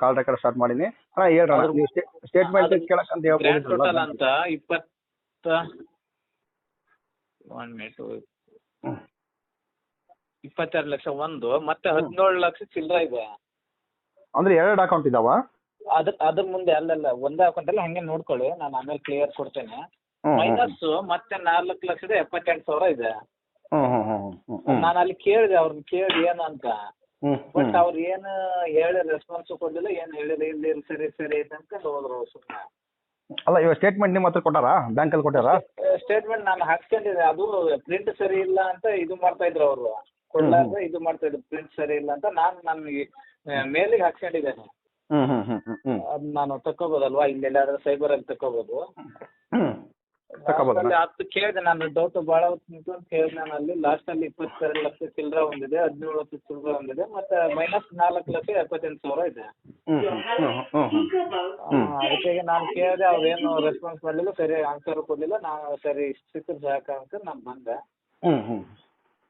Call record start ಮಾಡೀನಿ. ಅಣ್ಣ ಹೇಳ್ರಣ್ಣ ನೀವು ಸ್ಟೇಟ್ಮೆಂಟ್ ಕೇಳಕ್ ಅಂತ ಟೋಟಲ್ ಅಂತ ಇಪ್ಪತ್ತ ಒನ್ ಮಿನಿಟ್ ಹ್ಮ್. ಇಪ್ಪತ್ತೆರಡು ಲಕ್ಷ ಒಂದು ಮತ್ತೆ ಹದಿನೇಳು ಲಕ್ಷ ಚಿಲ್ಲರ ಇದೆ. ಅಂದ್ರೆ ಎರಡು ಅಕೌಂಟ್ ಇದಾವ? ಅದ್ರ ಅದ್ರ ಮುಂದೆ ಅಲ್ಲಲ್ಲ ಒಂದೇ ಅಕೌಂಟ್ ಅಲ್ಲಿ ಹಂಗೆ ನೋಡ್ಕೊಳ್ಳಿ ನಾನು ಆಮೇಲೆ ಕ್ಲಿಯರ್ ಕೊಡ್ತೇನೆ. ಮೈನಸ್ ಮತ್ತೆ ನಾಲ್ಕು ಲಕ್ಷದ ಎಪ್ಪತ್ತೆಂಟು ಸಾವಿರ ಇದೆ. ನಾನು ಅಲ್ಲಿ ಕೇಳಿದೆ ಅವ್ರನ್ನ ಕೇಳಿ ಏನಂತ. ಬಟ್ ಅವ್ರು ಏನು ಹೇಳಿ ರೆಸ್ಪಾನ್ಸ್ ಕೊಡ್ಲಿಲ್ಲ ಏನು ಹೇಳಿಲ್ಲ ಇಲ್ಲ ಇಲ್ಲಿ ಸರಿ ಸರಿ ಅಂತ ಹೋದ್ರು ಸುಮ್ಮನೆ ಅಲ್ಲ ಇವಾಗ ಸ್ಟೇಟ್ಮೆಂಟ್ ನಿಮ್ಮ ಹತ್ರ ಕೊಟ್ಟಾರ? ಬ್ಯಾಂಕ್ ಅಲ್ಲಿ ಕೊಟ್ಟಾರ? ಸ್ಟೇಟ್ಮೆಂಟ್ ನಾನು ಹಾಕ್ಸ್ಕೊಂಡಿದ್ದೆ. ಅದು ಪ್ರಿಂಟ್ ಸರಿ ಇಲ್ಲ ಅಂತ ಇದು ಮಾಡ್ತಾ ಇದ್ರು ಅವರು. ಕೊಡ್ಲಾರ್ದೆ ಇದು ಮಾಡ್ತಾ ಇದ್ರು ಪ್ರಿಂಟ್ ಸರಿ ಇಲ್ಲ ಅಂತ ನಾನು ನನಗೆ ಮೇಲಿಗೆ ಹಾಕ್ಸ್ಕೊಂಡಿದ್ದೇನೆ. ಹ್ಮ್ ಹ್ಮ್ ಹ್ಮ್ ಹ್ಮ್ ಹ್ಮ್. ಅದ್ ನಾನು ತಕ್ಕೋಬೋದಲ್ವಾ? ಇಲ್ಲಿ ಎಲ್ಲಾದ್ರೂ ಸೈಬರ್ ಅಲ್ಲಿ ತಕೋಬೋದು ಅಲ್ಲಿ ಹತ್ತು ಕೇಳಿದೆ ನಾನು ಡೌಟ್ ಭಾಳ ಹೊತ್ತು ನಿಂತ್ಕೊಂಡು ಕೇಳಿದೆ ನಾನು ಅಲ್ಲಿ. ಲಾಸ್ಟ್ ಅಲ್ಲಿ ಇಪ್ಪತ್ತೆರಡು ಲಕ್ಷ ಚಿಲ್ಲರೆ ಒಂದಿದೆ ಹದಿನೇಳು ಲಕ್ಷ ಚಿಲ್ಲರೆ ಒಂದಿದೆ ಮತ್ತೆ ಮೈನಸ್ ನಾಲ್ಕು ಲಕ್ಷ ಎಪ್ಪತ್ತೆಂಟು ಸಾವಿರ ಇದೆ. ಅದಕ್ಕೆ ನಾನು ಕೇಳಿದೆ ಅವ್ರೇನು ರೆಸ್ಪಾನ್ಸ್ ಮಾಡಲಿಲ್ಲ ಸರಿ ಆನ್ಸರ್ ಕೊಡಲಿಲ್ಲ. ನಾನು ಸರಿ ಇಷ್ಟು ಜಾಗ ಸಾಕು ಅಂತ ನಾನು ಬಂದೆ.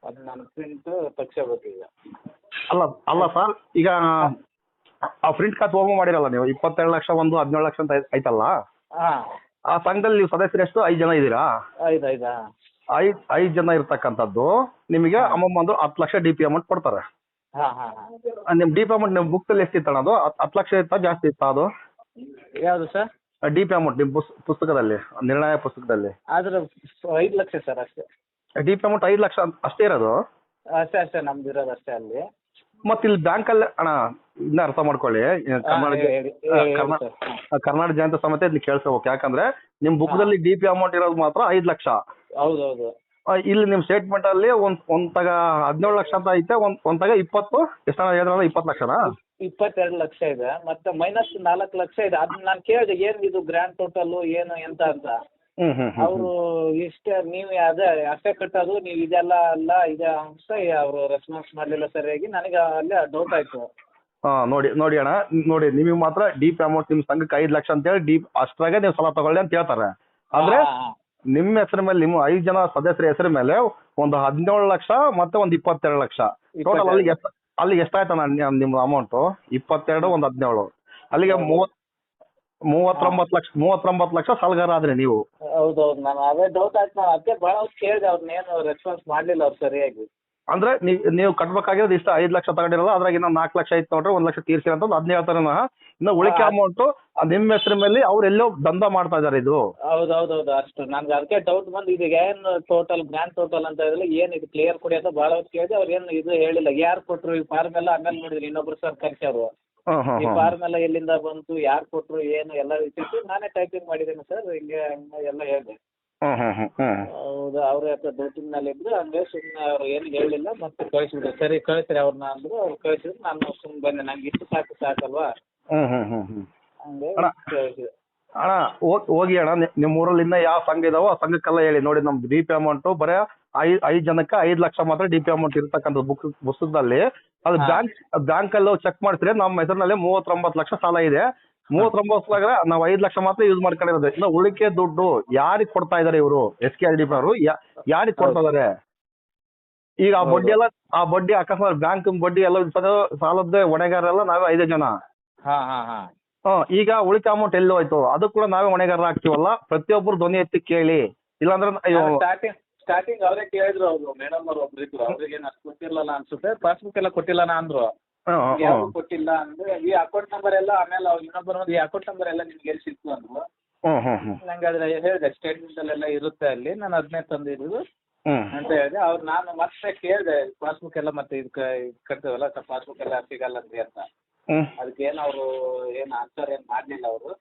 ಅದು ನಾನು ಪ್ರಿಂಟ್ ತಗ್ಸಬೇಕು ಈಗ ಅಲ್ಲ ಅಲ್ಲ ಸರ್ ಈಗ ಆ ಪ್ರಿಂಟ್ ಖಾತೆ ಓಪನ್ ಮಾಡಿರಲ್ಲ ನೀವು? ಇಪ್ಪತ್ತೆರಡು ಲಕ್ಷ ಒಂದು ಹದಿನೇಳು ಲಕ್ಷ ಅಂತ ಐತಲ್ಲ ಆ ಸಂಘದಲ್ಲಿ ನೀವು ಸದಸ್ಯರು ಎಷ್ಟು ಐದು ಜನ ಇದ್ದೀರಾ? ಐದು ಐದಾ ಐದ್ ಐದು ಜನ ಇರ್ತಕ್ಕಂಥದ್ದು ನಿಮಗೆ ಅಮ್ಮಮ್ಮ ಅಂದ್ರೆ ಹತ್ತು ಲಕ್ಷ ಡಿ ಪಿ ಅಮೌಂಟ್ ಕೊಡ್ತಾರೆ. ಹಾ ಹಾ ಹಾಂ. ಆ, ನಿಮ್ ಡಿ ಪಿ ಅಮೌಂಟ್ ನಿಮ್ಮ ಬುಕ್ಸಲ್ಲಿ ಎಷ್ಟಿತ್ತು ಅದು? ಹತ್ತು ಹತ್ತು ಲಕ್ಷ ಇತ್ತಾ ಜಾಸ್ತಿ ಇತ್ತಾ ಅದು? ಯಾವುದು ಸರ್? ಡಿ ಪಿ ಅಮೌಂಟ್ ನಿಮ್ ಪುಸ್ ಪುಸ್ತಕದಲ್ಲಿ ನಿರ್ಣಯ ಪುಸ್ತಕದಲ್ಲಿ. ಆದ್ರೆ ಐದು ಲಕ್ಷ ಸರ್ ಅಷ್ಟೇ. ಡಿ ಪಿ ಅಮೌಂಟ್ ಐದು ಲಕ್ಷ ಅಂತ ಅಷ್ಟೇ ಇರೋದು? ಅಷ್ಟೇ ಅಷ್ಟೇ ನಮ್ದು ಇರೋದು ಅಷ್ಟೇ ಅಲ್ಲಿ. ಮತ್ತೆ ಇಲ್ಲಿ ಬ್ಯಾಂಕಲ್ಲಿ ಅಣ್ಣ ಇದನ್ನ ಅರ್ಥ ಮಾಡ್ಕೊಳ್ಳಿ. ಕರ್ನಾಟಕ ಹೇಳಿ, ಹೇಳಿ ಕರ್ನಾ- ಕರ್ನಾಟಕ ಜಯಂತ ಸಮೇತ ಇದನ್ನ ಕೇಳಿಸ್ಕೋಬೇಕು. ಯಾಕಂದ್ರೆ ನಿಮ್ ಬುಕ್ದಲ್ಲಿ ಡಿ ಪಿ ಅಮೌಂಟ್ ಇರೋದು ಮಾತ್ರ ಐದ್ ಲಕ್ಷ. ಹೌದು ಹೌದು ಆ, ಇಲ್ಲಿ ನಿಮ್ ಸ್ಟೇಟ್ಮೆಂಟ್ ಅಲ್ಲಿ ಒಂದ್ ಒಂದ್ ತಗ ಹದಿನೇಳು ಲಕ್ಷ ಅಂತ ಐತೆ ಒಂದ್ ಒಂದ್ ತಗ ಇಪ್ಪತ್ತು ಎಷ್ಟನ ಹೇಳಿದ್ರಲ್ಲ ಇಪ್ಪತ್ತು ಲಕ್ಷನಾ? ಇಪ್ಪತ್ತೆರಡು ಲಕ್ಷ ಇದೆ ಮತ್ತೆ ಮೈನಸ್ ನಾಲ್ಕು ಲಕ್ಷ ಇದೆ. ಅದನ್ನ ನಾನು ಕೇಳಿದೆ ಏನ್ ಇದು ಗ್ರ್ಯಾಂಡ್ ಟೋಟಲ್ ಏನು ಎಂತ ಅಂತ? ಅವರು ಇಷ್ಟ ನೀವು ಅದೇ ಅಷ್ಟೇ ಕಟ್ಟೋದು ನೀವು ಇದೆಲ್ಲ ಅಲ್ಲ ಇದೆ ಅಂತ ಅವರು ರೆಸ್ಪಾನ್ಸ್ ಮಾಡಲಿಲ್ಲ ಸರಿಯಾಗಿ ನನಗೆ ಅಲ್ಲೇ ಡೌಟ್ ಆಯ್ತು. ಹಾ ನೋಡಿ ನೋಡಿ ಅಣ್ಣ ನೋಡಿ ನಿಮಗೆ ಮಾತ್ರ ಡೀಪ್ ಅಮೌಂಟ್ ನಿಮ್ ಸಂಘಕ್ಕೆ ಐದು ಲಕ್ಷ ಅಂತ ಹೇಳಿ ಡೀಪ್ ಅಷ್ಟ್ರಾಗೆ ನೀವು ಸಾಲ ತಗೊಳ್ಳಿ ಅಂತ ಹೇಳ್ತಾರೆ. ಆದ್ರೆ ನಿಮ್. ನಿಮ್ಮ ಹೆಸರ ಮೇಲೆ ನಿಮ್ಮ ಐದು ಜನ ಸದಸ್ಯರ ಹೆಸರ ಮೇಲೆ ಒಂದು ಹದಿನೇಳು ಲಕ್ಷ ಮತ್ತೆ ಒಂದು ಇಪ್ಪತ್ತೆರಡು ಲಕ್ಷ. ಟೋಟಲ್ ಅಲ್ಲಿ ಎಷ್ಟು ಅಲ್ಲಿ ಎಷ್ಟಾಯ್ತಣ್ಣ ನಿಮ್ಮ ಅಮೌಂಟ್ ಇಪ್ಪತ್ತೆರಡು ಒಂದು ಹದಿನೇಳು. ಅಲ್ಲಿಗೆ ಮೂವತ್ ಮೂವತ್ತೊಂಬತ್ತು ಲಕ್ಷ ಮೂವತ್ತೊಂಬತ್ತು ಲಕ್ಷ ಸಾಲಗಾರ ಆದ್ರೆ ನೀವು. ಹೌದೌದು ನಾನು ಅದೇ ಡೌಟ್ ಆಯ್ತು ನಾನು ಅದಕ್ಕೆ ಹೊತ್ತು ಕೇಳಿದೆ ಅವ್ರನ್ನೇನು ರೆಸ್ಪಾನ್ಸ್ ಮಾಡ್ಲಿಲ್ಲ ಅವ್ರು ಸರಿಯಾಗಿ. ಅಂದ್ರೆ ನೀವ್ ಕಟ್ಬೇಕಾಗಿರೋದು ಇಷ್ಟ ಐದ್ ಲಕ್ಷ ತಗೊಂಡಿರಲ್ಲ ಅದ್ರಾಗ ಇನ್ನ ನಾಲ್ಕು ಲಕ್ಷ ಐತೆ ತಗೊಂಡ್ರೆ ಒಂದ್ ಲಕ್ಷ ತೀರ್ಸಿ ಅಂತ ಅದನ್ನ ಹೇಳ್ತಾರೆ ಇನ್ನು ಉಳಿಕೆ. ಅಮೌಂಟ್ ನಿಮ್ಮ ಹೆಸರ ಮೇಲೆ ಅವ್ರು ಎಲ್ಲೋ ದಂಧ ಮಾಡ್ತಾ ಇದಾರೆ ಇದು. ಹೌದು ಹೌದು ಹೌದು ಅಷ್ಟು ನನ್ಗೆ ಅದಕ್ಕೆ ಡೌಟ್ ಬಂದು ಇದು ಏನ್ ಟೋಟಲ್ ಗ್ರ್ಯಾಂಡ್ ಟೋಟಲ್ ಅಂತ ಇದ್ರಲ್ಲ ಏನ್ ಇದು ಕ್ಲಿಯರ್ ಕೊಡಿ ಅಂತ ಬಹಳ ಹೊತ್ತು ಕೇಳಿದೆ ಅವ್ರು ಏನು ಇದು ಹೇಳಿಲ್ಲ. ಯಾರು ಕೊಟ್ರು ಈ ಫಾರ್ಮ್ ಎಲ್ಲ ಆಮೇಲೆ ನೋಡಿದ್ರು ಇನ್ನೊಬ್ರು ಸರ್ ಕರ್ಸ್ಯಾರು ಈ ಹ್ಮ್ ಫಾರ್ಮ್ ಎಲ್ಲ ಎಲ್ಲಿಂದ ಬಂತು ಯಾರ್ ಕೊಟ್ಟರು ಏನು ಎಲ್ಲ ವಿಚಾರಿಸಿ ನಾನೇ ಟೈಪಿಂಗ್ ಮಾಡಿದ್ದೀನಿ ಸರ್ ಹಿಂಗೆ ಹಂಗೆ ಎಲ್ಲ ಹೇಳಿದೆ. ಹೌದು ಅವ್ರ ಹತ್ರ ಡೋಟಿಂಗ್ನಲ್ಲಿ ಇದ್ರು ಹಂಗೆ ಸುಮ್ಮನೆ ಅವ್ರು ಏನು ಹೇಳಿಲ್ಲ ಮತ್ತೆ ಕಳಿಸಿದ್ರು. ಸರಿ ಕಳಿಸ್ರಿ ಅವ್ರನ್ನ ಅಂದ್ರು ಅವ್ರು ಕಳಿಸಿದ್ರು ನಾನು ಸುಮ್ಮನೆ ಬಂದೆ. ನಂಗೆ ಇಷ್ಟು ಸಾಕು ಸಾಕಲ್ವಾ? ಹಂಗೆ ಅಣ್ಣ. ಕಳಿಸಿದೆ. ಅಣ್ಣ ಹೋಗ್- ಹೋಗಿ ಅಣ್ಣ ನಿಮ್ಮ ಊರಲ್ಲಿ ಇನ್ನ ಯಾವ ಸಂಘ ಇದಾವೋ ಆ ಸಂಘಕ್ಕೆಲ್ಲ ಹೇಳಿ. ನೋಡಿ ನಮ್ ಡಿ ಪಿ ಅಮೌಂಟ್ ಬರೀ ಐದ್ ಐದ್ ಜನಕ್ಕೆ ಐದ್ ಲಕ್ಷ ಮಾತ್ರ ಡಿ ಪಿ ಅಮೌಂಟ್ ಇರ್ತಕ್ಕಂಥ ಬುಕ್ ಪುಸ್ತಕದಲ್ಲಿ. ಅದು. ಬ್ಯಾಂಕ್ ಬ್ಯಾಂಕ್ ಅಲ್ಲಿ ಚೆಕ್ ಮಾಡ್ತೀರಿ. ನಮ್ಮ ಹೆಸರಿನಲ್ಲಿ ಮೂವತ್ತೊಂಬತ್ತು ಲಕ್ಷ ಸಾಲ ಇದೆ. ಮೂವತ್ತೊಂಬತ್ತು ಲಕ್ಷ ನಾವು ಐದ್ ಲಕ್ಷ ಮಾತ್ರ ಯೂಸ್ ಮಾಡ್ಕೊಂಡಿರೋದು. ಇನ್ನ ಉಳಿಕೆ ದುಡ್ಡು ಯಾರಿಗ್ ಕೊಡ್ತಾ ಇದಾರೆ ಇವರು? ಎಸ್ ಕೆ ಆರ್ ಡಿ ಅವರು ಯಾರಿಗ್ ಕೊಡ್ತಾ ಇದಾರೆ? ಈಗ ಆ. ಬಡ್ಡಿ ಎಲ್ಲ ಆ ಬಡ್ಡಿ ಅಕಸ್ಮಾತ್ ಬ್ಯಾಂಕ್ ಬಡ್ಡಿ ಎಲ್ಲ ಸಾಲದ ಹೊಣೆಗಾರ ಎಲ್ಲ ನಾವೇ ಐದೇ ಜನ. ಹಾ ಹಾ. ಈಗ ಉಳಿಕೆ ಅಮೌಂಟ್ ಎಲ್ಲಿ ಹೋಯ್ತು? ಅದು ಕೂಡ ನಾವೇ ಹೊಣೆಗಾರ ಆಗ್ತೀವಲ್ಲ ಪ್ರತಿಯೊಬ್ಬರು ಧ್ವನಿ ಎತ್ತಿ ಕೇಳಿ. ಇಲ್ಲಾಂದ್ರೆ ಸ್ಟಾರ್ಟಿಂಗ್ ಸ್ಟಾರ್ಟಿಂಗ್ ಅವರೇ ಕೇಳಿದ್ರು ಅವರು ಮೇಡಮ್ ಅವ್ರು ಒಬ್ರು ಇದ್ರು ಅವ್ರಿಗೆ ಏನು ಅಷ್ಟು ಕೊಟ್ಟಿರಲಿಲ್ಲ ಅನ್ಸುತ್ತೆ. ಪಾಸ್ಬುಕ್ ಎಲ್ಲ ಕೊಟ್ಟಿಲ್ಲ ಅಂದ್ರು. ಹ್ಮ್. ಕೊಟ್ಟಿಲ್ಲ ಅಂದ್ರೆ ಈ ಅಕೌಂಟ್ ನಂಬರ್ ಎಲ್ಲ ಆಮೇಲೆ ಅವ್ರು ಇನ್ನೊಬ್ಬರು ಈ ಅಕೌಂಟ್ ನಂಬರ್ ಎಲ್ಲ ನಿಮ್ಗೆ ಎಲ್ಲಿ ಸಿಕ್ತು ಅಂದ್ರು. ಹ್ಮ್, ಹ್ಮ್, ಹ್ಮ್. ನಂಗೆ ಅದ್ರ ಹೇಳಿದೆ ಸ್ಟೇಟ್ಮೆಂಟ್ ಅಲ್ಲೆಲ್ಲ ಇರುತ್ತೆ ಅಲ್ಲಿ. ನಾನು ಅದನ್ನೇ ತಂದಿದ್ದು ಅಂತ ಹೇಳಿದೆ. ಅವ್ರು ನಾನು ಮತ್ತೆ ಕೇಳಿದೆ ಪಾಸ್ಬುಕ್ ಎಲ್ಲ ಮತ್ತೆ ಇದ್ ಕಟ್ತೇವಲ್ಲ ಪಾಸ್ಬುಕ್ ಎಲ್ಲ ಸಿಗಲ್ಲ ಅಂತ. ಅದಕ್ಕೆ ಏನು ಅವರು ಏನು ಆನ್ಸರ್ ಏನು ಮಾಡ್ಲಿಲ್ಲ ಅವರು.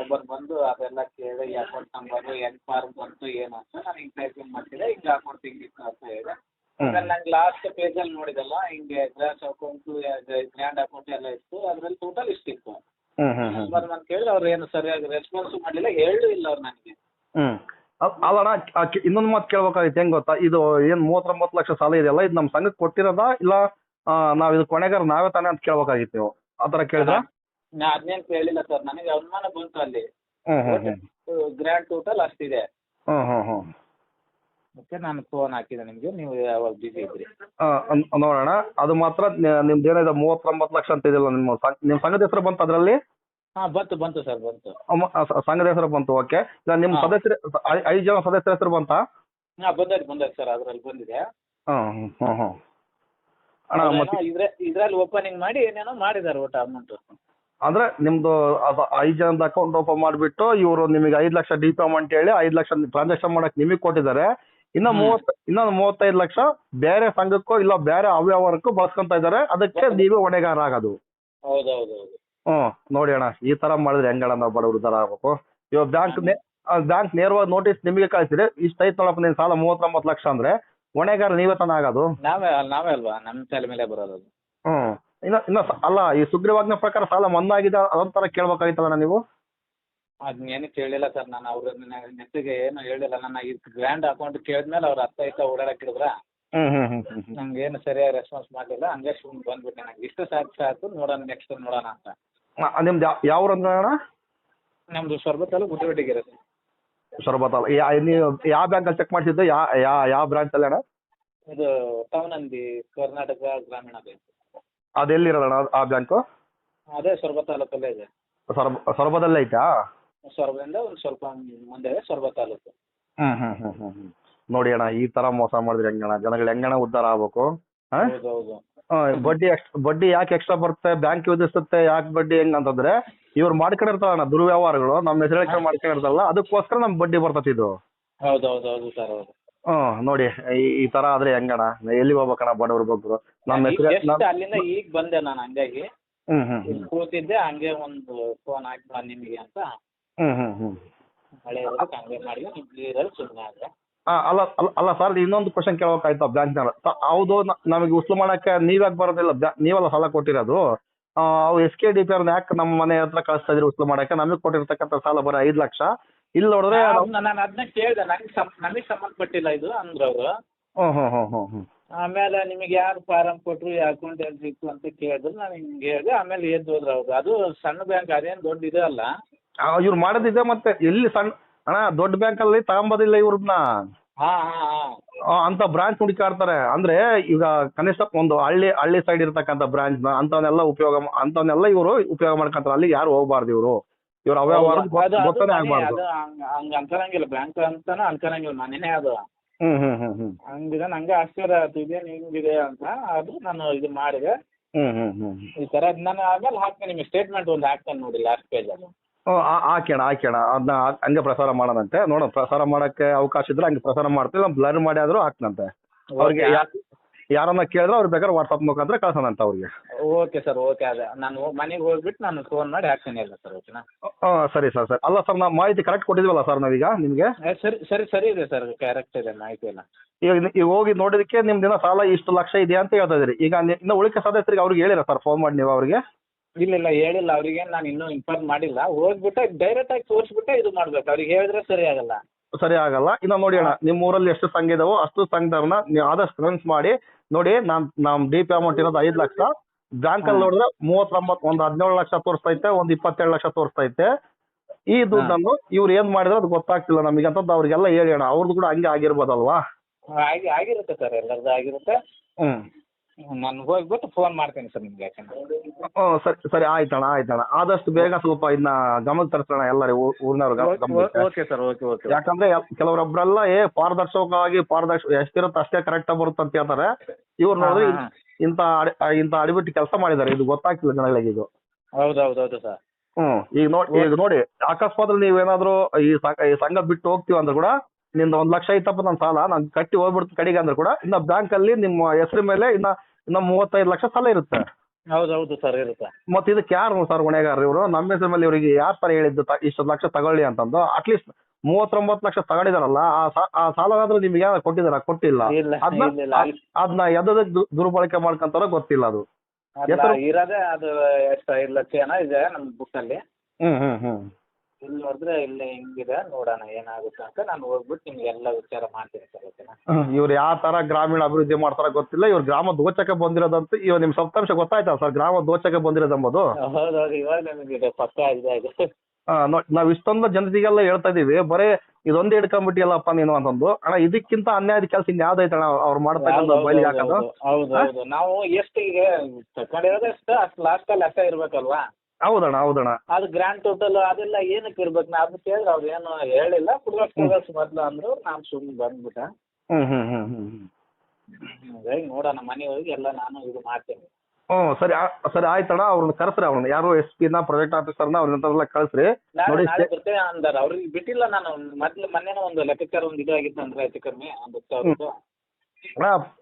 ಒಬ್ಬರು ಬಂದು ಅದೆಲ್ಲ ಕೇಳಿ ಅಕೌಂಟ್ ನಂಬರು ಎನ್ ಫಾರ್ಮ್ ಬಂತು ಏನು ಅಂತ ನಾನು ಹಿಂಗೆ ಟೈಪಿಂಗ್ ಮಾಡ್ತಿದ್ದೆ ಹಿಂಗೆ ಅಕೌಂಟ್ ಹಿಂಗಿತ್ತು ಅಂತ ಹೇಳಿದೆ. ಆಮೇಲೆ ನಂಗೆ ಲಾಸ್ಟ್ ಪೇಜಲ್ಲಿ ನೋಡಿದಲ್ಲ ಹಿಂಗೆ ಗ್ರಾಸ್ ಅಕೌಂಟ್ ಗ್ರ್ಯಾಂಡ್ ಅಕೌಂಟ್ ಎಲ್ಲ ಇತ್ತು ಅದ್ರಲ್ಲಿ ಟೋಟಲ್ ಇಷ್ಟಿತ್ತು. ಮತ್ತೆ ನಾನು ಕೇಳಿದ್ರೆ ಅವ್ರು ಏನು ಸರಿಯಾಗಿ ರೆಸ್ಪಾನ್ಸ್ ಮಾಡಲಿಲ್ಲ ಹೇಳೂ ಇಲ್ಲ ಅವ್ರು ನನಗೆ ಅಲ್ಲಣ್ಣ ಇನ್ನೊಂದ್ ಮಾತು ಕೇಳ್ಬೇಕಾಗಿತ್ತು ಹೆಂಗ್ ಗೊತ್ತಾ? ಇದು ಏನ್ ಮೂವತ್ತೊಂಬತ್ತು ಲಕ್ಷ ಸಾಲ ಇದೆಯಲ್ಲ ಇದು ನಮ್ ಸಂಘಕ್ಕೆ ಕೊಟ್ಟಿರೋದಾ? ಇಲ್ಲ ನಾವ್ ಇದು ಕೊನೆಗಾರ ನಾವೇ ತಾನೇ ಅಂತ ಕೇಳ್ಬೇಕಾಗಿತ್ತು ನೀವು ಆತರ ಕೇಳಿದ್ರ? ನಾ ಅದನ್ನೇನು ಕೇಳಿಲ್ಲ ಸರ್. ನನಗೆ ಅನುಮಾನ ಬಂತು ಅಲ್ಲಿ. ಹ್ಮ್ ಹ್ಮ್ ಹ್ಮ್. ಗ್ರ್ಯಾಂಡ್ ಟೋಟಲ್ ಅಷ್ಟಿದೆ. ಹ್ಮ್ ಹ್ಮ್ ಹ್ಮ್. ಅದಕ್ಕೆ ನಾನು ಫೋನ್ ಹಾಕಿದೆ ನಿಮ್ಗೆ. ನೀವು ಯಾವಾಗ ಬಿಸಿ ಇದ್ರಿ? ಆ, ಅನ್- ನೋಡೋಣ. ಅದು ಮಾತ್ರ ನಿ- ನಿಮ್ದು ಏನಿದೆ ಮೂವತ್ತೊಂಬತ್ತು ಲಕ್ಷ ಅಂತ ಇದೆಯಲ್ಲ ನಿಮ್ಮ ಸಂಘ ನಿಮ್ಮ ಸಂಘದ ಹೆಸರು ಬಂತು ಅದರಲ್ಲಿ? ಹಾ ಬಂತು ಬಂತು ಸರ್ ಬಂತು. ಸಂಘದ ಹೆಸರು ಬಂತು ಓಕೆ. ಈಗ ನಿಮ್ಮ ಹಾ. ಸದಸ್ಯರ ಐ- ಐದು ಜನ ಸದಸ್ಯರ ಹೆಸರು ಬಂತಾ? ಹಾ ಬಂದೈತೆ ಬಂದೈತೆ ಸರ್ ಅದ್ರಲ್ಲಿ ಬಂದಿದೆ. ಹ್ಮ್ ಮತ್ತೆ ಇದ್ರೆ ಇದ್ರಲ್ಲಿ ಓಪನಿಂಗ್ ಮಾಡಿ ಏನೇನೋ ಮಾಡಿದ್ದಾರೆ ಒಟ್ಟು ಅಮೌಂಟ್ ಅಂದ್ರೆ ನಿಮ್ದು ಅದು ಐದು ಜನದ ಅಕೌಂಟ್ ಓಪನ್ ಮಾಡಿಬಿಟ್ಟು ಇವರು ನಿಮಗೆ ಐದು ಲಕ್ಷ ಡಿ ಪಿ ಅಮೌಂಟ್ ಹೇಳಿ ಐದು ಲಕ್ಷ ಟ್ರಾನ್ಸಾಕ್ಷನ್ ಮಾಡಕ್ ನಿಮಗೆ ಕೊಟ್ಟಿದ್ದಾರೆ. ಇನ್ನ ಮೂವತ್ತ ಇನ್ನೊಂದು ಮೂವತ್ತೈದು ಲಕ್ಷ ಬೇರೆ ಸಂಘಕ್ಕೂ ಇಲ್ಲ ಬೇರೆ ಅವ್ಯವಹಾರಕ್ಕೂ ಬಳಸ್ಕೊಂತ ಇದ್ದಾರೆ. ಅದಕ್ಕೆ ನೀವೇ ಹೊಣೆಗಾರ ಆಗೋದು. ಹ್ಮ್ ನೋಡಿ ಅಣ್ಣ ಈ ತರ ಮಾಡಿದ್ರೆ ಹೆಂಗಣ್ಣ ನಾವು ಬಡವರು ತರ ಆಗ್ಬೇಕು. ಇವಾಗ ಬ್ಯಾಂಕ್ ಬ್ಯಾಂಕ್ ನೇರವಾಗಿ ನೋಟಿಸ್ ನಿಮಗೆ ಕಳಿಸಿದ್ರೆ ಇಷ್ಟ ಐತ್ ನೋಡಪ್ಪ ನಿನ್ ಸಾಲ ಮೂವತ್ತೊಂಬತ್ತು ಲಕ್ಷ ಅಂದ್ರೆ ಹೊಣೆಗಾರ ನೀವೇ ತಾನೇ ಆಗೋದು? ನಾವೇ ನಾವೇ ಅಲ್ವಾ? ನಮ್ಮ ತಲೆ ಮೇಲೆ ಬರೋದು ಅದು. ಹ್ಮ್. ಇನ್ನ ಇನ್ನ ಸ- ಅಲ್ಲ ಈ ಸುಗ್ರೀವಾಜ್ಞೆ ಪ್ರಕಾರ ಸಾಲ ಮನ್ನಾ ಆಗಿದೆ ಅದೊಂಥರ ಕೇಳ್ಬೇಕಾಗಿತ್ತಲ್ಲ ನೀವು? ಅದ್ನೇನು ಏನು ಕೇಳಿಲ್ಲ ಸರ್ ನಾನು ಅವ್ರ ನೆತ್ತಿಗೆ ಏನು ಹೇಳಿಲ್ಲ. ನನ್ನ ಈ ಗ್ರ್ಯಾಂಡ್ ಅಕೌಂಟ್ ಕೇಳಿದ್ಮೇಲೆ ಅವ್ರ ಅರ್ಥ ಇತ್ತ ಓಡಾಡಕ್ ಹಿಡಿದ್ರ ಹ್ಮ್ ಹ್ಮ್ ಹ್ಮ್ ಹ್ಮ್ ಹ್ಮ್. ನಂಗೆ ಏನು ಸರಿಯಾಗಿ ರೆಸ್ಪಾನ್ಸ್ ಮಾಡಲಿಲ್ಲ. ಹಂಗೆ ಸುಮ್ಮನೆ ಬಂದ್ಬಿಟ್ಟೆ ನಂಗೆ. ಇಷ್ಟು ಸಾಕು ಸಾಕು ನೋಡೋಣ ನೆಕ್ಸ್ಟ್ ನೋಡೋಣ ಅಂತ. ಆ, ನಿಮ್ದು ಯಾವ ಯಾವ ಊರು ಅಂದ್ರೆ ಅಣ್ಣ ನಮ್ದು ಸರ್. ಸೊರಬತ್ತಲ್ಲ ಯಾ ನೀವು ಯಾವ ಬ್ಯಾಂಕಲ್ಲಿ ಚೆಕ್ ಮಾಡಿಸಿದ್ದು? ಯಾ ಯಾ ಯಾವ ಬ್ರಾಂಚ್ ಅಲ್ಲಿ ಅಣ್ಣ? ಇದು ಟೌನಂದಿ ಕರ್ನಾಟಕ ಗ್ರಾಮೀಣ ಬ್ಯಾಂಕ್ ಅದು ಎಲ್ಲಿರೋದಣ್ಣ ಆ ಬ್ಯಾಂಕು ಅದೇ ಸೊರಬ ತಾಲೂಕಲ್ಲೇ ಇದೆ. ಸೊರಬ ಸೊರಬದಲ್ಲೇ ಐತಾ? ಸೊರಬದಿಂದ ಒಂದು ಸ್ವಲ್ಪ ಮುಂದೆ ಸೊರಬ ತಾಲೂಕು. ಹ್ಮ್ ಹ್ಮ್ ಹ್ಮ್ ಹ್ಮ್ ಹ್ಮ್. ನೋಡಿ ಅಣ್ಣ ಈ ತರ ಮೋಸ ಮಾಡಿದ್ರೆ ಹೆಂಗಣ್ಣ? ಜನಗಳು ಹೆಂಗಣ್ಣ ಉದ್ಧಾರ ಆಗ್ಬೇಕು? ಹೌದು ಹೌದು. ಬಡ್ಡಿ ಬಡ್ಡಿ ಯಾಕೆ ಎಕ್ಸ್ಟ್ರಾ ಬರುತ್ತೆ ಬ್ಯಾಂಕ್ ವಿಧಿಸುತ್ತೆ ಯಾಕೆ ಬಡ್ಡಿ ಹೆಂಗ್ ಅಂತಂದ್ರೆ ಇವ್ರು ಮಾಡ್ಕೊಂಡಿರ್ತಾರಣ್ಣ ದುರ್ವ್ಯವಹಾರಗಳು ನಮ್ಮ ಹೆಸರು ಮಾಡ್ಕೊಂಡಿರ್ತಾರಲ್ಲ ಅದಕ್ಕೋಸ್ಕರ ನಮ್ ಬಡ್ಡಿ ಬರ್ತತಿ ಇದು. ಹೌದು ಹೌದು ಸರ್ ಹೌದು. ಹ್ಮ್ ನೋಡಿ ಈ ಈ ತರ ಆದ್ರೆ ಹೆಂಗಣ ಎಲ್ಲಿ ಹೋಗ್ಬೇಕಣ್ಣ ಬಡವ್ರ ಬಗ್ಗೆ ನಮ್ಮ ಹೆಸರು ಅಲ್ಲಿಂದ ಈಗ ಬಂದೆ ನಾನು ಹಂಗಾಗಿ. ಹ್ಮ್ ಹ್ಮ್ ಇಲ್ಲಿ ಕೂತಿದ್ದೆ ಹಂಗೆ ಒಂದು ಫೋನ್ ಹಾಕಿ ನಿಮಗೆ ಅಂತ. ಹ್ಮ್ ಹ್ಮ್ ಹ್ಮ್. ಹಳೆ ಹಂಗೆ ಮಾಡಿ ನೀವು ಕ್ಲಿಯರ್ ಸುಮ್ಮನೆ ಆದ್ರೆ. ಅಲ್ಲ ಅಲ್ಲ ಅಲ್ಲ ಸರ್ ಇನ್ನೊಂದು ಕ್ವಶನ್ ಕೇಳಬೇಕಾಯ್ತು ಬ್ಯಾಂಕ್ನವ್ರ ಹೌದು ನಮಗೆ ಉಸ್ಲು ಮಾಡಕ್ಕೆ ನೀವ್ಯಾಕೆ ಬರೋದಿಲ್ಲ ನೀವೆಲ್ಲ ಸಾಲ ಕೊಟ್ಟಿರೋದು. ಆ, ಅವು ಎಸ್ ಕೆ ಡಿ ಪಿ ಅವ್ರನ್ನ ಯಾಕೆ ನಮ್ಮ ಮನೆ ಹತ್ರ ಕಳಿಸ್ತಾ ಇದ್ರಿ ಉಸ್ಲು ಮಾಡಕ್ಕೆ? ನಮಗೆ ಕೊಟ್ಟಿರ್ತಕ್ಕಂಥ ಸಾಲ ಬರೋ ಐದು ಲಕ್ಷ. ಇಲ್ಲಿ ನೋಡಿದ್ರೆ ನಾನು ಅದನ್ನ ಕೇಳಿದೆ ನನಗೆ ನನಗೆ ಸಂಬಂಧಪಟ್ಟಿಲ್ಲ ಇದು ಅಂದ್ರೆ ಅವರು ಹ್ಮ್ ಹ್ಮ್ ಹ್ಮ್ ಹ್ಮ್ ಹ್ಮ್. ಆಮೇಲೆ ನಿಮಗೆ ಯಾರು ಫಾರಂ ಕೊಟ್ಟರು ಅಕೌಂಟ್ ಎಲ್ಲಿ ಸಿಕ್ತು ಅಂತ ಕೇಳಿದ್ರು ನಾನು ಹಿಂಗೆ ಹೇಳಿದೆ ಆಮೇಲೆ ಎದ್ದು ಹೋದ್ರು ಅವ್ರು. ಅದು ಸಣ್ಣ ಬ್ಯಾಂಕ್ ಅದೇನು ದೊಡ್ಡ ಇದೆ ಅಲ್ಲ. ಇವ್ರು ಮಾಡೋದಿದೆ ಮತ್ತೆ ಎಲ್ಲಿ ಸಣ್ಣ ಅಣ್ಣ ದೊಡ್ಡ ಬ್ಯಾಂಕ್ ಅಲ್ಲಿ ತಗೊಂಬೋದಿಲ್ಲ ಇವ್ರನ್ನ. ಹಾಂ ಹಾಂ ಹಾಂ. ಅಂತ ಬ್ರಾಂಚ್ ಹುಡುಕಾಡ್ತಾರೆ. ಅಂದ್ರೆ ಈಗ ಕನಿಷ್ಠ ಒಂದು ಹಳ್ಳಿ ಹಳ್ಳಿ ಸೈಡ್ ಇರ್ತಕ್ಕಂಥ ಬ್ರಾಂಚ್ನ ಅಂತವನ್ನೆಲ್ಲ ಉಪಯೋಗ ಅಂತವನ್ನೆಲ್ಲ ಇವರು ಉಪಯೋಗ ಮಾಡ್ಕೊಂತಾರೆ. ಅಲ್ಲಿ ಯಾರು ಹೋಗ್ಬಾರ್ದು ಇವರು? ಇವ್ರ ಅವ್ಯವಹಾರ ಗೊತ್ತನೇ ಆಗ್ಬಾರ್ದು. ಹಂಗ ಅನ್ಕೊಳಂಗಿಲ್ಲ ಬ್ಯಾಂಕ್ ಅಂತಾನೆ ಅನ್ಕೊಳಂಗಿಲ್ಲ ನಾನೇನೆ ಅದು. ಹ್ಮ್ ಹ್ಮ್ ಹ್ಮ್ ಹ್ಮ್. ಹಂಗಿದೆ ನಂಗೆ ಆಶ್ಚರ್ಯ ಆಯ್ತು. ಇದೇನು ಹಿಂಗಿದೆ ಅಂತ. ಅದು ನಾನು ಇದು ಮಾಡಿದೆ. ಹ್ಮ್ ಹ್ಮ್ ಹ್ಮ್ ಈ ತರ ನಾನು ಆಮೇಲೆ ಹಾಕ್ತೇನೆ. ನಿಮಗೆ ಸ್ಟೇಟ್ಮೆಂಟ್ ಒಂದು ಹಾಕ್ತೇನೆ ನೋಡಿ ಲಾಸ್ಟ್ ಪೇಜ್ ಆ- ಹಾಕ್ಯಣ ಹಾಕ್ಯಣ. ಅದನ್ನ ಹಂಗೆ ಪ್ರಸಾರ ಮಾಡೋಣಂತೆ ನೋಡೋಣ ಪ್ರಸಾರ ಮಾಡಕ್ಕೆ ಅವಕಾಶ ಇದ್ರೆ ಹಂಗೆ ಪ್ರಸಾರ ಮಾಡ್ತೀವಿ. ಬ್ಲರ್ ಮಾಡಿ ಆದ್ರೂ ಹಾಕ್ನಂತೆ. ಅವ್ರಿಗೆ ಯಾರನ್ನ ಕೇಳಿದ್ರೆ ಅವ್ರು ಬೇಕಾದ್ರೆ ವಾಟ್ಸಪ್ ಮುಖಾಂತರ ಕಳ್ಸೋಣಂತ ಅವ್ರಿಗೆ. ಓಕೆ ಸರ್ ಓಕೆ ಅದೇ ನಾನು ಮನೆಗೆ ಹೋಗ್ಬಿಟ್ಟು ನಾನು ಫೋನ್ ಮಾಡಿ ಹಾಕ್ತೀನಿ ಇಲ್ಲ ಸರ್ ಓಕೆನಾ ಹಾಂ ಸರಿ ಸರ್ ಸರ್. ಅಲ್ಲ ಸರ್ ನಾವು ಮಾಹಿತಿ ಕರೆಕ್ಟ್ ಕೊಟ್ಟಿದ್ವಲ್ಲ ಸರ್ ನಾವೀಗ ನಿಮಗೆ? ಸರಿ ಸರಿ ಸರಿ ಇದೆ ಸರ್ ಕರೆಕ್ಟ್ ಇದೆ ಮಾಹಿತಿ ಎಲ್ಲ. ಈಗ ನಿ- ಈಗ ಹೋಗಿ ನೋಡಿದಕ್ಕೆ ನಿಮ್ದಿನ ಸಾಲ ಇಷ್ಟು ಲಕ್ಷ ಇದೆ ಅಂತ ಹೇಳ್ತಾ ಇದ್ದೀರಿ. ಈಗ ನಿ- ಇನ್ನು ಉಳಿಕೆ ಸದಸ್ಯರಿಗೆ ಅವ್ರಿಗೆ ಹೇಳಿರ ಸರ್ ಫೋನ್ ಮಾಡಿ ನೀವು ಅವ್ರಿಗೆ. ಇಲ್ಲ ಇಲ್ಲ ಹೇಳಿಲ್ಲ. ಅವರಿಗೆ ನಾನು ಇನ್ನೂ ಇನ್ಫಾರ್ಮ್ ಮಾಡಿಲ್ಲ. ಹೋಗ್ಬಿಟ್ಟು ಡೈರೆಕ್ಟ್ ಆಗಿ ತೋರಿಸ್ಬಿಟ್ಟೆ ಇದು ಮಾಡ್ಬೇಕು. ಅವ್ರಿಗೆ ಹೇಳಿದ್ರೆ ಸರಿ ಆಗಲ್ಲ. ಸರಿ ಆಗಲ್ಲ. ಇನ್ನು ನೋಡಿ ಅಣ್ಣ ನಿಮ್ಮ ಊರಲ್ಲಿ ಎಷ್ಟು ಸಂಘ ಇದಾವೋ ಅಷ್ಟು ಸಂಘದವ್ರನ್ನ ನೀವು ಆದಷ್ಟು ಕನ್ಸ್ ಮಾಡಿ. ನೋಡಿ ನಾನ್ ನಮ್ ಡಿ ಪಿ ಅಮೌಂಟ್ ಇರೋದು ಐದು ಲಕ್ಷ. ಬ್ಯಾಂಕ್ ಅಲ್ಲಿ ನೋಡಿದ್ರೆ ಮೂವತ್ತೊಂಬತ್ತು ಒಂದು ಹದಿನೇಳು ಲಕ್ಷ ತೋರಿಸ್ತೈತೆ ಒಂದು ಇಪ್ಪತ್ತೇಳು ಲಕ್ಷ ತೋರಿಸ್ತೈತೆ. ಈ ದುಡ್ಡನ್ನು ಇವ್ರು ಏನ್ ಮಾಡಿದ್ರೆ ಅದು ಗೊತ್ತಾಗ್ತಿಲ್ಲ ನಮಗೆ. ಅಂತ ಅವ್ರಿಗೆಲ್ಲ ಹೇಳಿ ಅಣ್ಣ. ಅವ್ರದ್ದು ಕೂಡ ಹಂಗೆ ಆಗಿರ್ಬೋದಲ್ವಾ? ಆಗಿ ಆಗಿರುತ್ತೆ ಸರ್. ಎಲ್ಲರದ್ದು ಆಗಿರುತ್ತೆ. ಹ್ಮ್. ನಾನು ಹೋಗ್ಬಿಟ್ಟು ಫೋನ್ ಮಾಡ್ತೇನೆ ಸರ್ ನಿಮ್ಗೆ ಯಾಕಂದ್ರೆ. ಹ್ಮ್ ಸರಿ ಸರಿ ಆಯ್ತಣ್ಣ ಆಯ್ತಣ್ಣ. ಆದಷ್ಟು ಬೇಗ ಸ್ವಲ್ಪ ಇದನ್ನ ಗಮನ ತರಿಸೋಣ ಎಲ್ಲರಿಗೂ ಊರಿನವ್ರು ಓಕೆ ಸರ್ ಓಕೆ ಓಕೆ ಯಾಕಂದ್ರೆ ಕೆಲವರೊಬ್ರೆಲ್ಲ ಏ ಪಾರದರ್ಶಕವಾಗಿ ಪಾರದರ್ಶಕ ಎಷ್ಟಿರುತ್ತೆ ಅಷ್ಟೇ ಕರೆಕ್ಟ್ ಬರುತ್ತೆ ಅಂತ ಹೇಳ್ತಾರೆ. ಇವ್ರು ನೋಡಿದ್ರೆ. ಇಂತ ಇಂತ ಅಡಿಬಿಟ್ಟು ಕೆಲಸ ಮಾಡಿದ್ದಾರೆ. ಇದು ಗೊತ್ತಾಗ್ತಿಲ್ಲ ಜನಗಳಿಗೆ ಇದು. ಹೌದು ಹೌದು ಹೌದು ಸರ್ ಹ್ಮ್ ಈಗ ನೋಡಿ ಈಗ ನೋಡಿ ಅಕಸ್ಮಾತ್ ನೀವೇನಾದ್ರೂ ಈ ಸಂಘ ಈ ಸಂಘ ಬಿಟ್ಟು ಹೋಗ್ತೀವಿ ಅಂದ್ರೆ ಕೂಡ ನಿಂದ ಒಂದ್ ಲಕ್ಷ ಇತ್ತಪ್ಪ ನನ್ ಸಾಲ ನಾನು ಕಟ್ಟಿ ಹೋಗ್ಬಿಡ್ತು ಕಡೆಗೆ ಅಂದ್ರೆ ಕೂಡ ಇನ್ನ ಬ್ಯಾಂಕ್ ಅಲ್ಲಿ ನಿಮ್ಮ ಹೆಸರು ಮೇಲೆ ಇನ್ನ ಇನ್ನ ಮೂವತ್ತೈದು ಲಕ್ಷ ಸಾಲ ಇರುತ್ತೆ. ಹೌದು ಹೌದು ಸರ್ ಇರುತ್ತೆ. ಮತ್ತೆ ಇದಕ್ಕೆ ಯಾರು ಸರ್ ಹೊಣೆಗಾರ ಇವರು? ನಮ್ಮ ಹೆಸರು ಮೇಲೆ ಇವರಿಗೆ ಯಾರು ಸರ್ ಹೇಳಿದ್ದು ತ- ಇಷ್ಟು ಲಕ್ಷ ತಗೊಳ್ಳಿ ಅಂತಂದು ಅಟ್ಲೀಸ್ಟ್ ಮೂವತ್ತೊಂಬತ್ತು ಲಕ್ಷ ತಗೊಂಡಿದಾರಲ್ಲ ಆ ಸಾ- ಆ ನಿಮ್ಗೆ ಯಾರು ಕೊಟ್ಟಿದಾರ? ಕೊಟ್ಟಿಲ್ಲ. ಇಲ್ಲ ಅದನ್ನ ಇಲ್ಲ ಇಲ್ಲ. ಅಲ್ಲಿ- ಅದನ್ನ ಎದದಕ್ಕೆ ದು- ದುರ್ಬಳಕೆ ಮಾಡ್ಕೊಂತಾರೋ ಗೊತ್ತಿಲ್ಲ ಅದು. ಅಲ್ಲ, ಹೆಸರು- ಇರೋದೇ ಅದು ಎಷ್ಟು ಐದು ಲಕ್ಷ ಏನೋ ಇದೆ ನಮ್ಮ ಬುಕ್ಕಲ್ಲಿ ಹ್ಮ್ ಹ್ಮ್ ಹ್ಮ್. ಇಲ್ಲಿ ನೋಡಿದ್ರೆ ಇಲ್ಲಿ ಹಿಂಗಿದೆ ನೋಡೋಣ ಏನಾಗುತ್ತೆ ಅಂತ. ನಾನು ಹೋಗ್ಬಿಟ್ಟು ನಿಮ್ಗೆ ಎಲ್ಲ ವಿಚಾರ ಮಾಡ್ತೀನಿ ಸರ್ ಓಕೆನಾ? ಇವ್ರು ಯಾವ ತರ ಗ್ರಾಮೀಣ ಅಭಿವೃದ್ಧಿ ಮಾಡ್ತಾರ ಗೊತ್ತಿಲ್ಲ. ಇವ್ರು ಗ್ರಾಮ ದೋಚಕ ಬಂದಿರೋದಂತ ಇವ್ ನಿಮ್ ಸಪ್ತಾಂಶ ಗೊತ್ತಾಯ್ತಾ ಸರ್? ಗ್ರಾಮ ದೋಚಕ ಬಂದಿರೋದಂಬುದು? ಹೌದು ಹೌದು ಇವಾಗ ನಿಮಗೆ ಪಕ್ಕ ಇದೆ ಇದು ಆ, ನೋ- ನಾವ್ ಇಷ್ಟೊಂದು ಜನರಿಗೆಲ್ಲ ಹೇಳ್ತಾ ಇದೀವಿ. ಬರೇ ಇದೊಂದು ಹಿಡ್ಕೊಂಡ್ಬಿಟ್ಟಿಯಲ್ಲಪ್ಪ ನೀನು ಅಂತಂದು. ಅಣ್ಣ ಇದಕ್ಕಿಂತ ಅನ್ಯಾಯದ ಕೆಲಸ ಇನ್ಯಾವ್ದೈತೆ ಅಣ್ಣ ಅವ್ರು ಮಾಡ್ತಕ್ಕಂಥ ಬಯಲಿಗೆ ಹಾಕೋದು? ಹೌದು ಹೌದು ನಾವು ಎಷ್ಟು ಈಗ ತಕೊಂಡಿರೋದು ಎಷ್ಟು ಅಷ್ಟು ಲಾಸ್ಟ್ ಅಲ್ಲಿ ಅಷ್ಟೇ ಇರ್ಬೇಕಲ್ವಾ? ಹೌದಣ್ಣ ಹೌದಣ್ಣ. ಅದು ಗ್ರ್ಯಾಂಡ್ ಟೋಟಲ್ ಅದೆಲ್ಲ ಏನಕ್ಕೆ ಇರ್ಬೇಕು ನಾ ಅದನ್ನ ಕೇಳಿದ್ರೆ ಅವ್ರು ಏನು ಹೇಳಿಲ್ಲ. ಕುಡ್ಗೋಸ್ ಕುಡ್ಗೋಸ್ ಮೊದ್ಲು ಅಂದ್ರು ನಾನು ಸುಮ್ಮನೆ ಬಂದ್ಬಿಟ್ಟೆ. ಹ್ಮ್ ಹ್ಮ್ ಹ್ಮ್ ಹ್ಮ್ ಹ್ಮ್. ಹಾಗಾಗಿ ನೋಡೋಣ ಮನೆ ಹೋಗಿ ಎಲ್ಲ ನಾನು ಇದು ಮಾಡ್ತೇನೆ. ಹ್ಮ್ ಸರಿ ಆ- ಸರಿ ಆಯ್ತಣ್ಣ ಅವ್ರನ್ನ ಕರ್ಸ್ರಿ ಅವ್ರನ್ನ. ಯಾರು ಎಸ್ ಪಿನ ಪ್ರಾಜೆಕ್ಟ್ ಆಫೀಸರ್ನ ಅವ್ರನ್ನೆಲ್ಲ ಕಳ್ಸ್ರಿ. ನಾಳೆ ನೋಡಿ ನಾಳೆ ಬರ್ತೇನೆ ಅಂದಾರ. ಅವ್ರಿಗೆ ಬಿಟ್ಟಿಲ್ಲ ನಾನು. ಮೊದ್ಲು ಮೊನ್ನೆನ ಒಂದು ಲೆಕ್ಕಾಚಾರ ಒಂದು ಇದು ಆಗಿತ್ತು ಅಂದ್ರೆ ಹೆಚ್ಚು ಕಮ್ಮಿ ಒಂದು ಸಾವಿರದ್ದು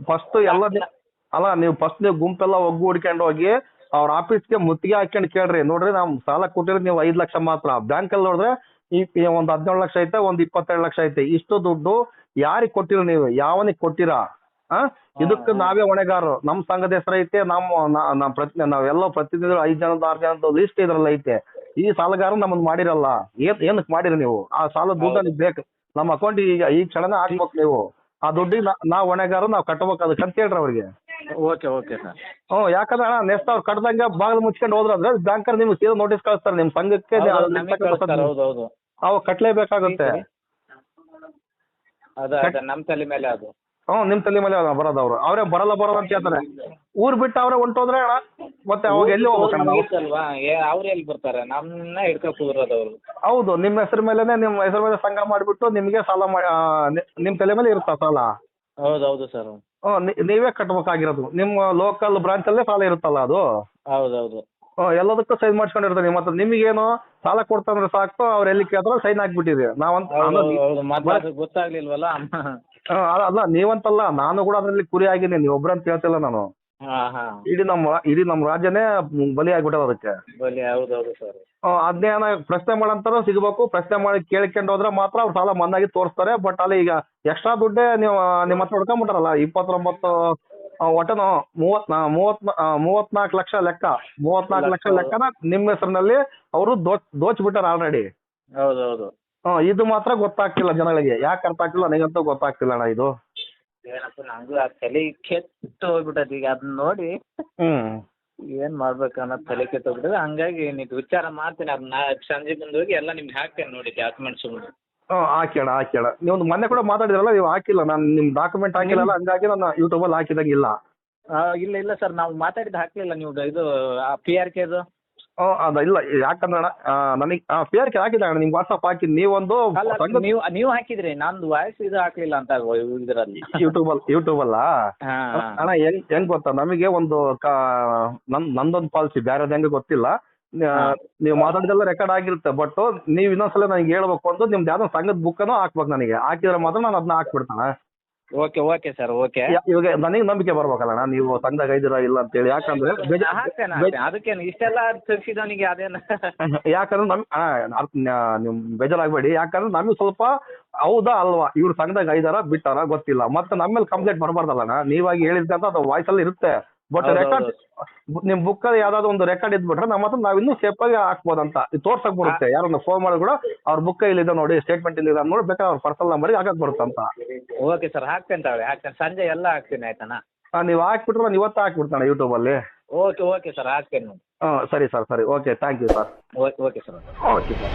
ಫಸ್ಟ್ ಎಲ್ಲ ನಿ- ಅಲ್ಲ ನೀವು ಫಸ್ಟ್ ನೀವು ಗುಂಪೆಲ್ಲ ಒಗ್ಗೂಡ್ಕೊಂಡು ಹೋಗಿ ಅವ್ರ ಆಫೀಸ್ಗೆ ಮುತ್ತಿಗೆ ಹಾಕೊಂಡು ಕೇಳ್ರಿ. ನೋಡ್ರಿ ನಮ್ ಸಾಲ ಕೊಟ್ಟಿರೋದು ನೀವು ಐದ್ ಲಕ್ಷ ಮಾತ್ರ. ಬ್ಯಾಂಕಲ್ಲಿ ನೋಡಿದ್ರೆ ಈ ಈ ಒಂದ್ ಹದಿನೇಳು ಲಕ್ಷ ಐತೆ ಒಂದು ಇಪ್ಪತ್ತೆರಡು ಲಕ್ಷ ಐತೆ. ಇಷ್ಟು ದುಡ್ಡು ಯಾರಿಗ್ ಕೊಟ್ಟಿರ ನೀವು? ಯಾವನಿಗೆ ಕೊಟ್ಟಿರಾ? ಆ? ಇದಕ್ಕೆ ನಾವೇ ಹೊಣೆಗಾರರು. ನಮ್ ಸಂಘದ ಹೆಸರು ಐತೆ ನಮ್ಮ ಪ್ರತಿ ನಾವೆಲ್ಲ ಪ್ರತಿನಿಧಿಗಳು ಐದ್ ಜನದ ಆರು ಜನದ ಲಿಸ್ಟ್ ಇದ್ರಲ್ಲಿ ಐತೆ. ಈ ಸಾಲಗಾರ ನಮ್ಮನ್ನ ಮಾಡಿರಲ್ಲ. ಏನ್ ಏನಕ್ಕೆ ಮಾಡಿರ ನೀವು? ಆ ಸಾಲ ದುಡ್ಡು ನಿಮ್ಗೆ ಬೇಕು. ನಮ್ಮ ಅಕೌಂಟ್ ಈಗ ಈ ಕ್ಷಣನೇ ಹಾಕ್ಬೇಕು ನೀವು. ಆ ದುಡ್ಡಿಗೆ ನಾ- ನಾವ್ ಹೊಣೆಗಾರ ನಾವ್ ಕಟ್ಬೇಕು ಅದಕ್ಕೆ ಅಂತ ಹೇಳ್ರಿ ಅವ್ರಿಗೆ. ಓಕೆ ಓಕೆ ಸರ್ ಹ್ಞೂ ಯಾಕಂದ್ರೆ ಅಣ್ಣ ನೆಕ್ಸ್ಟ್ ಅವ್ರು ಕಟ್ದಂಗೆ ಬಾಗಿಲು ಮುಚ್ಕೊಂಡು ಹೋದ್ರ ಅಂದ್ರೆ ಬ್ಯಾಂಕರ್ ನಿಮ್ಗೆ ಸೀದಾ ನೋಟಿಸ್ ಕಳಿಸ್ತಾರೆ ನಿಮ್ಮ ಸಂಘಕ್ಕೆ ನೀವು ಅಲ್ಲಿ ನಮಗೆ ಹೌದು ಹೌದು ಅವಾಗ ಕಟ್ಲೇಬೇಕಾಗುತ್ತೆ. ಅದ ಅದ ನಮ್ಮ ತಲೆ ಮೇಲೆ ಅದು. ಹ್ಞೂ ನಿಮ್ ತಲೆ ಮೇಲೆ ಬರೋದು ಅವರು. ಅವರೇ ಬರಲ್ಲ ಬರೋದು ಅಂತ ಹೇಳ್ತಾರೆ. ಊರ್ ಬಿಟ್ಟು ಅವರೇ ಹೊಂಟೋದ್ರೆ ಅಣ್ಣ ಮತ್ತೆ ಅವಾಗ ಎಲ್ಲಿ ಹೋಗ್ಬೇಕಲ್ವಾ ಅವ್ರು ಎಲ್ಲಿ ಬರ್ತಾರೆ? ನಮ್ಮನ್ನ ಕೂರೋದು ಅವರು. ಹೌದು ನಿಮ್ಮ ಹೆಸರು ಮೇಲೆನೆ ನಿಮ್ಮ ಹೆಸರು ಮೇಲೆ ಸಂಘ ಮಾಡಿಬಿಟ್ಟು ನಿಮಗೆ ಸಾಲ ಮಾಡಿ ನಿಮ್ಮ ನಿಮ್ ತಲೆ ಮೇಲೆ ಇರುತ್ತಾ ಸಾಲ? ಹೌದು ಹೌದು ಸರ್. ನೀವೇ ಕಟ್ಟಬೇಕಾಗಿರೋದು ನಿಮ್ಮ ಲೋಕಲ್ ಬ್ರಾಂಚ್ ಅಲ್ಲೇ ಸಾಲ ಇರುತ್ತಲ್ಲ ಅದು? ಹೌದು ಹೌದು ಹ್ಮ್, ಎಲ್ಲದಕ್ಕೂ ಸೈನ್ ಮಾಡ್ಸ್ಕೊಂಡಿರ್ತಾರೆ ಮತ್ತೆ ನಿಮಗೇನು ಸಾಲ ಕೊಡ್ತಂದ್ರೆ ಸಾಕು ಅವ್ರ ಎಲ್ಲಿ ಕೇಳಿದ್ರೆ ಸೈನ್ ಹಾಕ್ಬಿಟ್ಟಿದೆ ನಾವಂತ ಹೌದು ಅಲ್ಲ, ಹೌದು, ಹೌದು. ಮತ್ತೆ ಗೊತ್ತಾಗ್ಲಿಲ್ವಲ್ಲ? ಆ, ಅಲ್ಲ- ಅಲ್ಲ ನೀವಂತಲ್ಲ ನಾನು ಕೂಡ ಅದ್ರಲ್ಲಿ ಕುರಿ ಆಗಿದ್ದೀನಿ ಒಬ್ರಂತ ಹೇಳ್ತಿಲ್ಲ ನಾನು. ಹಾ ಹಾ. ಇಡೀ ನಮ್ಮ ರಾ- ಇಡೀ ನಮ್ಮ ರಾಜ್ಯನೇ ಬಲಿ ಆಗ್ಬಿಟ್ಟದ ಅದಕ್ಕೆ. ಬಲಿ ಹೌದು ಹೌದು ಸರ್ ಅದನ್ನೇ ಪ್ರಶ್ನೆ ಮಾಡಂತಾರ ಸಿಗ್ಬೇಕು ಪ್ರಶ್ನೆ ಮಾಡಿ ಕೇಳ್ಕೊಂಡು ಹೋದ್ರೆ ಮಾತ್ರ ಅವ್ರು ಸಾಲ ಮನ್ನಾಗಿ ತೋರಿಸ್ತಾರೆ ಬಟ್ ಅಲ್ಲಿ ಈಗ ಎಕ್ಸ್ಟ್ರಾ ದುಡ್ಡೇ ನೀವು ನಿಮ್ಮ ಹತ್ರ ಹೊಡ್ಕೊಂಬಿಟ್ಟಾರಲ್ಲ ಇಪ್ಪತ್ತೊಂಬತ್ತು ಆ, ಒಟ್ಟು ಮೂವತ್ ಮೂವತ್ ಮೂವತ್ನಾಲ್ಕು ಲಕ್ಷ ಲೆಕ್ಕ ಮೂವತ್ನಾಲ್ಕು ಲಕ್ಷ ಲೆಕ್ಕನ ನಿಮ್ಮ ಹೆಸರಿನಲ್ಲಿ ಅವರು ದೋಚ್ ದೋಚ್ಬಿಟ್ಟಾರ ಆಲ್ರೆಡಿ ಹೌದೌದು. ಹೌದು ಇದು ಮಾತ್ರ ಗೊತ್ತಾಗ್ತಿಲ್ಲ ಜನಗಳಿಗೆ ಯಾಕೆ ಅರ್ಥ ಆಗ್ತಿಲ್ಲ ನನಗಂತೂ ಗೊತ್ತಾಗ್ತಿಲ್ಲ ಅಣ್ಣ ಇದು. ಏನಪ್ಪ ನಂಗೂ ಆ ತಲೆ ಕೆಟ್ಟು ಹೋಗ್ಬಿಟ್ಟದ. ಈಗ ಅದನ್ನ ನೋಡಿ ಹ್ಮ್. ಏನ್ ಮಾಡ್ಬೇಕು ಅನ್ನೋದು ತಲೆ ಕೆಟ್ಟು ಹೋಗ್ಬಿಟ್ಟದ. ಹಂಗಾಗಿ ನೀವು ವಿಚಾರ ಮಾಡ್ತೀನಿ. ಅದನ್ನ ಸಂಜೆ ಬಂದು ಹೋಗಿ ಎಲ್ಲ ನಿಮ್ಗೆ ಹಾಕ್ತೇನೆ ನೋಡಿ ಡಾಕ್ಯುಮೆಂಟ್ಸ್ ಹ್ಮ್ ಹಾಕಿ ಅಣ್ಣ ಹಾಕಿ ನೀವ್ ಮೊನ್ನೆ ಕೂಡ ಮಾತಾಡಿದ್ರಲ್ಲ ನೀವು ಹಾಕಿಲ್ಲ. ನಾನು ನಿಮ್ ಡಾಕ್ಯುಮೆಂಟ್ ಹಾಕಿಲ್ಲ ಹಂಗಾಗಿ ನಾನು ಯೂಟ್ಯೂಬಲ್ಲಿ ಹಾಕಿದಂಗಿಲ್ಲ ಇಲ್ಲ. ಇಲ್ಲ ಸರ್. ನಾವು ಮಾತಾಡಿದ್ದು ಹಾಕ್ಲಿಲ್ಲ ನೀವು ಇದು ಪಿ ಆರ್ ಕೆದು ಅದ ಇಲ್ಲ ಯಾಕಂದ್ರೆ ಅಣ್ಣ ನನಗೆ ಫೇರ್ ಆರ್ ಹಾಕಿದ ಅಣ್ಣ ನಿಮ್ಗೆ ವಾಟ್ಸಪ್ ಹಾಕಿ ನೀವೊಂದು ಅಲ್ಲ ನೀವು ನೀವು ಹಾಕಿದ್ರಿ ನಂದು ವಾಯ್ಸ್ ಇದು ಹಾಕ್ಲಿಲ್ಲ ಅಂತ ಇದ್ರಲ್ಲಿ. ಯೂಟ್ಯೂಬ್ ಅಲ್ಲಿ ಯೂಟ್ಯೂಬ್ ಅಲ್ಲ? ಹಾ. ಅಣ್ಣ ಹೆಂಗ್ ಹೆಂಗ್ ಗೊತ್ತಾ ನಮಗೆ ಒಂದು ಕಾ- ನನ್ ನಂದೊಂದು ಪಾಲಿಸಿ ಬೇರೆದ್ ಹೆಂಗ ಗೊತ್ತಿಲ್ಲ. ನೀವ್ ಹಾ. ನೀವು ಮಾತಾಡಿದೆಲ್ಲ ರೆಕಾರ್ಡ್ ಆಗಿರುತ್ತೆ ಬಟ್ ನೀವು ಇನ್ನೊಂದ್ಸಲ ನನಗೆ ಹೇಳ್ಬೇಕು ಅಂತ ನಿಮ್ದು ಯಾವ್ದೋ ಸಂಘದ ಬುಕ್ಕನ್ನು ಹಾಕ್ಬೇಕು ನನಗೆ. ಹಾಕಿದ್ರೆ ಮಾತ್ರ ನಾನು ಅದನ್ನ ಹಾಕ್ಬಿಡ್ತಾನೆ. Okay okay sir okay. ಇವಾಗ ನನಗೆ ನಂಬಿಕೆ ಬರ್ಬೇಕಲ್ಲ ನೀವು ಸಂಘದಾಗ ಇದ್ದೀರಾ ಇಲ್ಲ ಅಂತ ಹೇಳಿ ಯಾಕಂದ್ರೆ ಅದಕ್ಕೇನು ಇಷ್ಟೆಲ್ಲ ತೆಗ್ಸಿದವನಿಗೆ ಅದೇನು? ಯಾಕಂದ್ರೆ ನಮ್ ಆ, ಅರ್ಥ- ನ್ಯಾ- ನೀವು ಬೇಜಾರಾಗಬೇಡಿ. ಯಾಕಂದ್ರೆ ನಮಗೆ ಸ್ವಲ್ಪ ಹೌದಾ ಅಲ್ವಾ? ಇವ್ರು ಸಂಘದಾಗ ಐದಾರ ಬಿಟ್ಟಾರ ಗೊತ್ತಿಲ್ಲ. ಮತ್ತೆ ನಮ್ಮ ಮೇಲೆ ಕಂಪ್ಲೇಂಟ್ ಬರಬಾರ್ದಲ್ಲ ನೀವಾಗಿ ಹೇಳಿದ್ದಂತ ಅದು ವಾಯ್ಸಲ್ಲಿ ಇರುತ್ತೆ. ಬಟ್ ರೆಕಾರ್ಡ್ ನಿಮ್ ಬುಕ್ ಅಲ್ಲಿ ಯಾವ್ದಾದ್ರು ಒಂದು ರೆಕಾರ್ಡ್ ಇದ್ಬಿಟ್ರೆ ನಮ್ಮ ಹತ್ರ ನಾವ್ ಇನ್ನೂ ಸೇಫ್ ಆಗಿ ಹಾಕ್ಬೋದಂತ. ತೋರ್ಸಕ್ ಬರುತ್ತೆ. ಯಾರನ್ನ ಫೋನ್ ಮಾಡಿ ಕೂಡ ಅವ್ರ ಬುಕ್ ಇಲ್ಲಿದೆ ನೋಡಿ ಸ್ಟೇಟ್ಮೆಂಟ್ ಇಲ್ಲಿದೆ ನೋಡಿ ಬೇಕಾದ್ರೆ ಅವ್ರ ಪರ್ಸನಲ್ ನಂಬರ್ಗೆ ಹಾಕಕ್ ಬರುತ್ತಂತ. ಓಕೆ ಸರ್ ಹಾಕ್ತೇನೆ ಹಾಕ್ತೇನೆ. ಸಂಜೆ ಎಲ್ಲ ಹಾಕ್ತೀನಿ ಆಯ್ತಾನಾ? ನೀವ್ ಹಾಕ್ಬಿಟ್ರೆ ನಾನು ಇವತ್ತು ಹಾಕ್ಬಿಡ್ತಾನೆ ಯೂಟ್ಯೂಬ್ ಅಲ್ಲಿ. ಓಕೆ ಓಕೆ ಸರ್ ಹಾಕ್ತೇನೆ ನೋಡಿ ಹ್ಮ್ ಸರಿ ಸರ್ ಸರಿ. Okay thank you sir okay okay sir okay sir